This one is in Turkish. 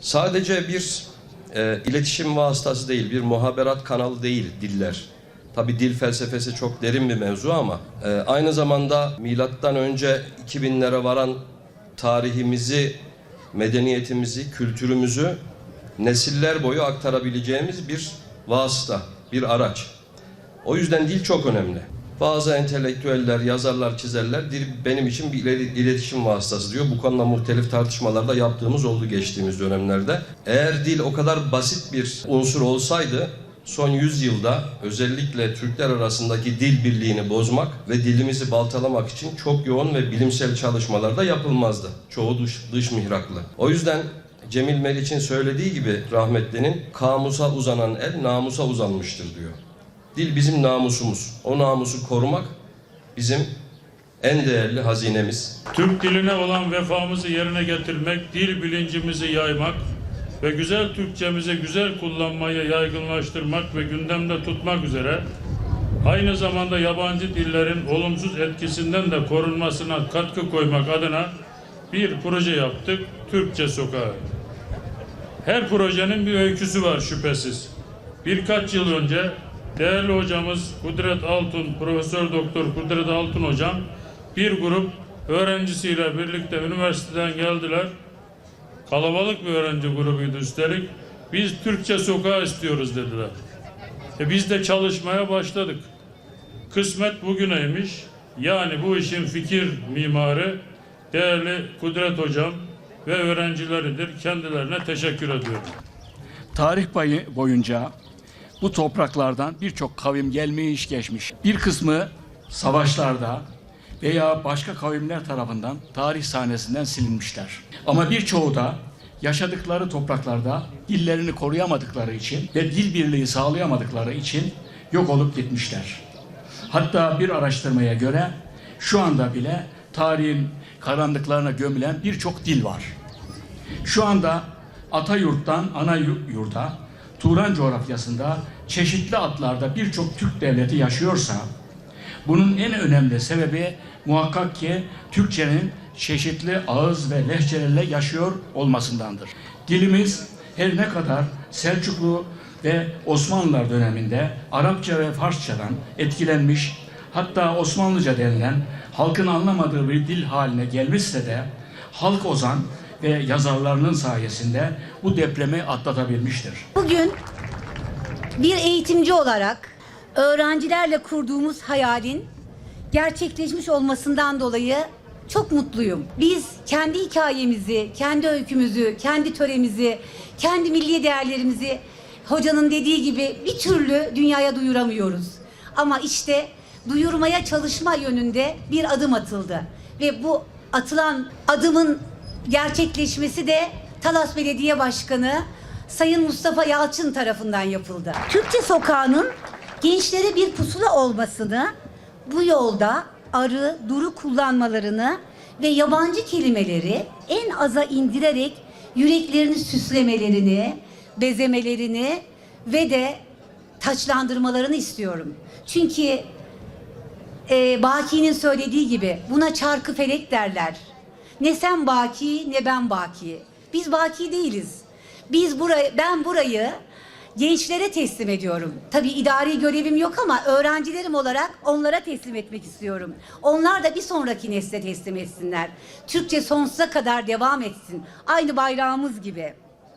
Sadece bir e, iletişim vasıtası değil, bir muhaberat kanalı değil diller. Tabi dil felsefesi çok derin bir mevzu ama e, aynı zamanda milattan önce 2000'lere varan tarihimizi, medeniyetimizi, kültürümüzü nesiller boyu aktarabileceğimiz bir vasıta, bir araç. O yüzden dil çok önemli. Bazı entelektüeller, yazarlar, çizerler benim için bir iletişim vasıtası diyor. Bu konuda muhtelif tartışmalarda yaptığımız oldu geçtiğimiz dönemlerde. Eğer dil o kadar basit bir unsur olsaydı son 100 yılda özellikle Türkler arasındaki dil birliğini bozmak ve dilimizi baltalamak için çok yoğun ve bilimsel çalışmalar da yapılmazdı. Çoğu dış, dış mihraklı. O yüzden Cemil Meriç'in söylediği gibi rahmetlinin kamusa uzanan el namusa uzanmıştır diyor. Dil bizim namusumuz. O namusu korumak bizim en değerli hazinemiz. Türk diline olan vefamızı yerine getirmek, dil bilincimizi yaymak ve güzel Türkçemizi güzel kullanmayı yaygınlaştırmak ve gündemde tutmak üzere aynı zamanda yabancı dillerin olumsuz etkisinden de korunmasına katkı koymak adına bir proje yaptık. Türkçe Sokağı. Her projenin bir öyküsü var şüphesiz. Birkaç yıl önce değerli hocamız Kudret Altun, Profesör Doktor Kudret Altun hocam bir grup öğrencisiyle birlikte üniversiteden geldiler. Kalabalık bir öğrenci grubuydu üstelik. Biz Türkçe sokağı istiyoruz dediler. E biz de çalışmaya başladık. Kısmet bugüneymiş. Yani bu işin fikir mimarı değerli Kudret hocam ve öğrencileridir. Kendilerine teşekkür ediyorum. Tarih boyu- boyunca bu topraklardan birçok kavim gelmiş geçmiş. Bir kısmı savaşlarda veya başka kavimler tarafından tarih sahnesinden silinmişler. Ama birçoğu da yaşadıkları topraklarda dillerini koruyamadıkları için ve dil birliği sağlayamadıkları için yok olup gitmişler. Hatta bir araştırmaya göre şu anda bile tarihin karanlıklarına gömülen birçok dil var. Şu anda Atayurt'tan ana yu- yurda, Turan coğrafyasında çeşitli adlarda birçok Türk devleti yaşıyorsa, bunun en önemli sebebi muhakkak ki Türkçenin çeşitli ağız ve lehçelerle yaşıyor olmasındandır. Dilimiz her ne kadar Selçuklu ve Osmanlılar döneminde Arapça ve Farsçadan etkilenmiş, hatta Osmanlıca denilen halkın anlamadığı bir dil haline gelmişse de halk ozan ve yazarlarının sayesinde bu depremi atlatabilmiştir. Bugün bir eğitimci olarak öğrencilerle kurduğumuz hayalin gerçekleşmiş olmasından dolayı çok mutluyum. Biz kendi hikayemizi, kendi öykümüzü, kendi töremizi, kendi milli değerlerimizi hocanın dediği gibi bir türlü dünyaya duyuramıyoruz. Ama işte duyurmaya çalışma yönünde bir adım atıldı. Ve bu atılan adımın gerçekleşmesi de Talas Belediye Başkanı Sayın Mustafa Yalçın tarafından yapıldı. Türkçe Sokağı'nın gençlere bir pusula olmasını, bu yolda arı, duru kullanmalarını ve yabancı kelimeleri en aza indirerek yüreklerini süslemelerini, bezemelerini ve de taçlandırmalarını istiyorum. Çünkü e, Baki'nin söylediği gibi buna çarkı felek derler. Ne sen Baki ne ben Baki. Biz Baki değiliz. Biz burayı, ben burayı gençlere teslim ediyorum. Tabii idari görevim yok ama öğrencilerim olarak onlara teslim etmek istiyorum. Onlar da bir sonraki nesle teslim etsinler. Türkçe sonsuza kadar devam etsin. Aynı bayrağımız gibi.